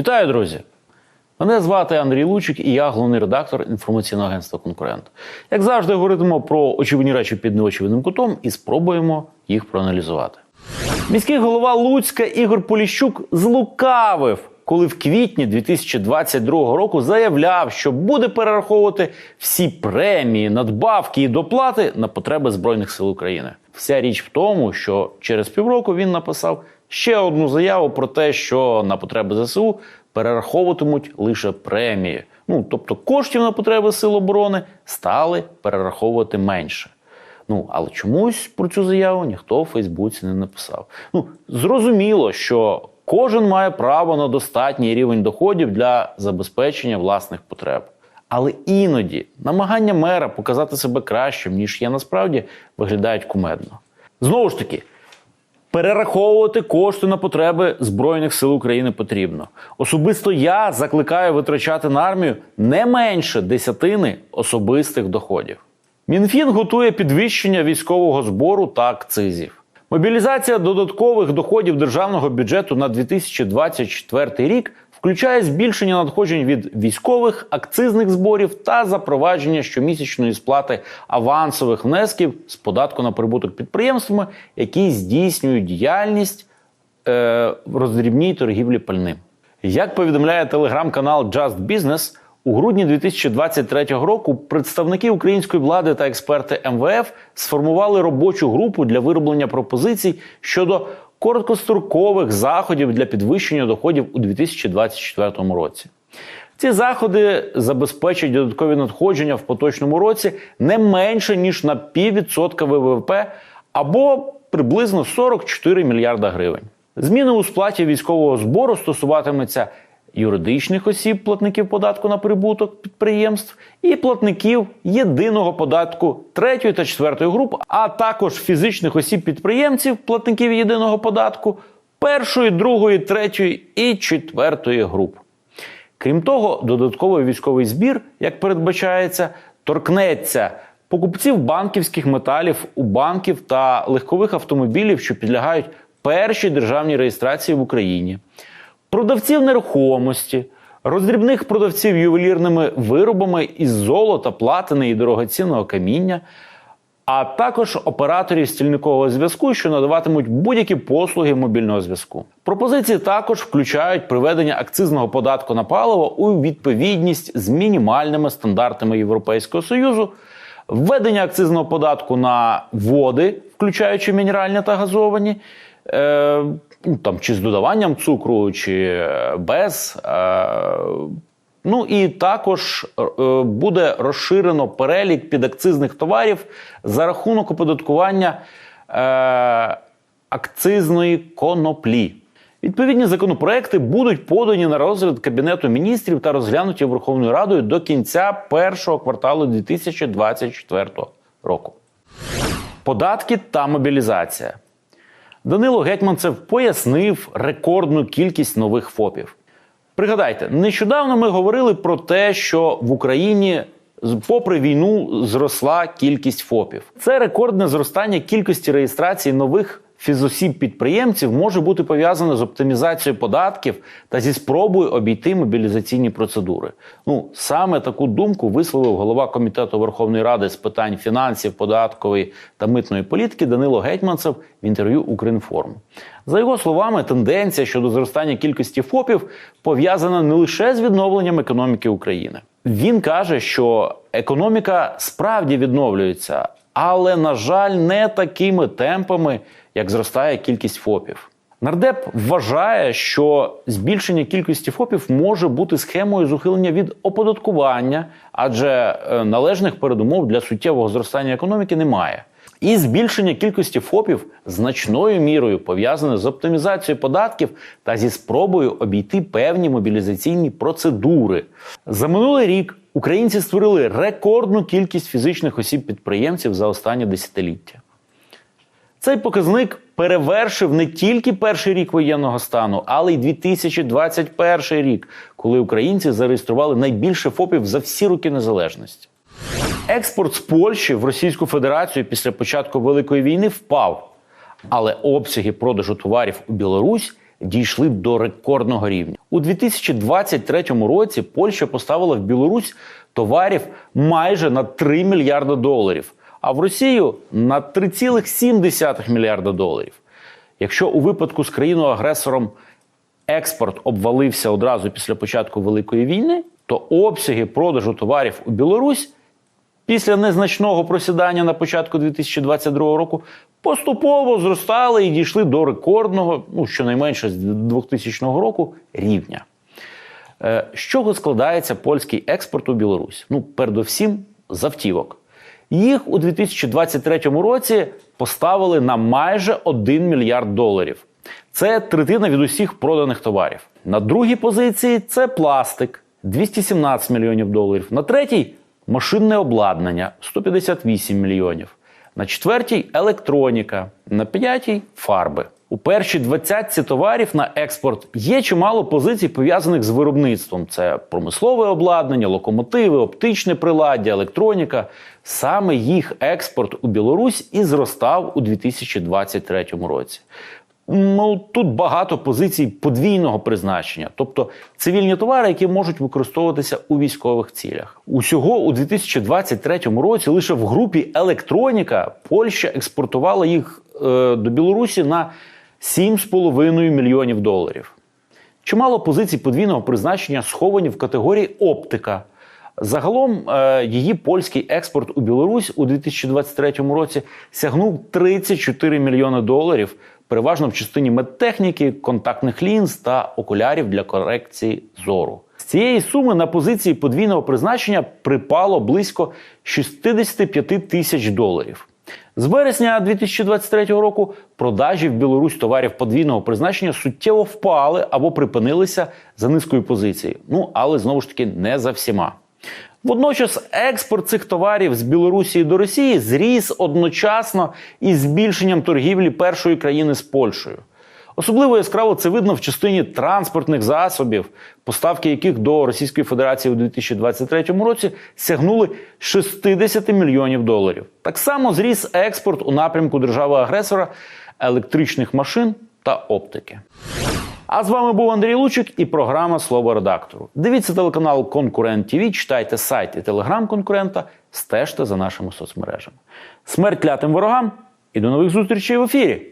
Вітаю, друзі! Мене звати Андрій Лучик і я головний редактор інформаційного агентства Конкурент. Як завжди, говоритимо про очевидні речі під неочевидним кутом і спробуємо їх проаналізувати. Міський голова Луцька Ігор Поліщук злукавив, коли в квітні 2022 року заявляв, що буде перераховувати всі премії, надбавки і доплати на потреби Збройних сил України. Вся річ в тому, що через півроку він написав ще одну заяву про те, що на потреби ЗСУ перераховуватимуть лише премії. Ну тобто коштів на потреби сил оборони стали перераховувати менше. Ну, але чомусь про цю заяву ніхто в Фейсбуці не написав. Ну, зрозуміло, що кожен має право на достатній рівень доходів для забезпечення власних потреб. Але іноді намагання мера показати себе кращим, ніж є насправді, виглядають кумедно. Знову ж таки, Перераховувати кошти на потреби Збройних сил України потрібно. Особисто я закликаю витрачати на армію не менше десятини особистих доходів. Мінфін готує підвищення військового збору та акцизів. Мобілізація додаткових доходів державного бюджету на 2024 рік включає збільшення надходжень від військових акцизних зборів та запровадження щомісячної сплати авансових внесків з податку на прибуток підприємствами, які здійснюють діяльність е, в роздрібній торгівлі пальним. Як повідомляє телеграм-канал Just Business, у грудні 2023 року представники української влади та експерти МВФ сформували робочу групу для вироблення пропозицій щодо короткострокових заходів для підвищення доходів у 2024 році. Ці заходи забезпечать додаткові надходження в поточному році не менше ніж на піввідсотка ВВП або приблизно 44 мільярда гривень. Зміни у сплаті військового збору стосуватиметься юридичних осіб, платників податку на прибуток підприємств і платників єдиного податку третьої та четвертої груп, а також фізичних осіб підприємців, платників єдиного податку першої, другої, третьої і четвертої груп. Крім того, додатковий військовий збір, як передбачається, торкнеться покупців банківських металів у банків та легкових автомобілів, що підлягають першій державній реєстрації в Україні, продавців нерухомості, роздрібних продавців ювелірними виробами із золота, платини і дорогоцінного каміння. А також операторів стільникового зв'язку, що надаватимуть будь-які послуги мобільного зв'язку. Пропозиції також включають приведення акцизного податку на паливо у відповідність з мінімальними стандартами Європейського союзу, введення акцизного податку на води, включаючи мінеральні та газовані, е, ну, там чи з додаванням цукру, чи е, без. Е, Ну і також е, буде розширено перелік підакцизних товарів за рахунок оподаткування е, акцизної коноплі. Відповідні законопроекти будуть подані на розгляд Кабінету міністрів та розглянуті Верховною Радою до кінця першого кварталу 2024 року. Податки та мобілізація. Данило Гетьманцев пояснив рекордну кількість нових ФОПів. Пригадайте, нещодавно ми говорили про те, що в Україні, попри війну, зросла кількість ФОПів. Це рекордне зростання кількості реєстрацій нових фізосіб підприємців може бути пов'язане з оптимізацією податків та зі спробою обійти мобілізаційні процедури. Ну саме таку думку висловив голова комітету Верховної Ради з питань фінансів, податкової та митної політики Данило Гетьманцев в інтерв'ю Укрінформ. За його словами, тенденція щодо зростання кількості ФОПів пов'язана не лише з відновленням економіки України. Він каже, що економіка справді відновлюється, але, на жаль, не такими темпами, як зростає кількість ФОПів. Нардеп вважає, що збільшення кількості ФОПів може бути схемою з ухилення від оподаткування, адже е, належних передумов для суттєвого зростання економіки немає. І збільшення кількості ФОПів значною мірою пов'язане з оптимізацією податків та зі спробою обійти певні мобілізаційні процедури. За минулий рік українці створили рекордну кількість фізичних осіб-підприємців за останнє десятиліття. Цей показник перевершив не тільки перший рік воєнного стану, але й 2021 рік, коли українці зареєстрували найбільше ФОПів за всі роки незалежності. Експорт з Польщі в Російську Федерацію після початку Великої війни впав, але обсяги продажу товарів у Білорусь дійшли до рекордного рівня. У 2023 році Польща поставила в Білорусь товарів майже на 3 мільярда доларів, а в Росію на 3,7 мільярда доларів. Якщо у випадку з країною-агресором експорт обвалився одразу після початку Великої війни, то обсяги продажу товарів у Білорусь після незначного просідання на початку 2022 року поступово зростали і дійшли до рекордного, ну щонайменше з 2000 року, рівня. Е, З чого складається польський експорт у Білорусь? Ну, передовсім з автівок. Їх у 2023 році поставили на майже 1 мільярд доларів. Це третина від усіх проданих товарів. На другій позиції це пластик 217 мільйонів доларів. На третій машинне обладнання 158 мільйонів. На четвертій електроніка, на п'ятій фарби. У першій двадцятці товарів на експорт є чимало позицій пов'язаних з виробництвом. Це промислове обладнання, локомотиви, оптичне приладдя, електроніка. Саме їх експорт у Білорусь і зростав у 2023 році. Ну тут багато позицій подвійного призначення, тобто цивільні товари, які можуть використовуватися у військових цілях. Усього у 2023 році лише в групі електроніка Польща експортувала їх е, до Білорусі на 7,5 мільйонів доларів. Чимало позицій подвійного призначення сховані в категорії оптика. Загалом е, її польський експорт у Білорусь у 2023 році сягнув 34 мільйони доларів, переважно в частині медтехніки, контактних лінз та окулярів для корекції зору. З цієї суми на позиції подвійного призначення припало близько 65 тисяч доларів. З вересня 2023 року продажі в Білорусь товарів подвійного призначення суттєво впали або припинилися за низкою позицій. Ну але знову ж таки не за всіма. Водночас експорт цих товарів з Білорусі до Росії зріс одночасно із збільшенням торгівлі першої країни з Польщею. Особливо яскраво це видно в частині транспортних засобів, поставки яких до Російської Федерації у 2023 році сягнули 60 мільйонів доларів. Так само зріс експорт у напрямку держави-агресора електричних машин та оптики. А з вами був Андрій Лучик і програма Слово редактору. Дивіться телеканал Конкурент ТВ, читайте сайт і телеграм конкурента, стежте за нашими соцмережами. Смерть клятим ворогам і до нових зустрічей в ефірі!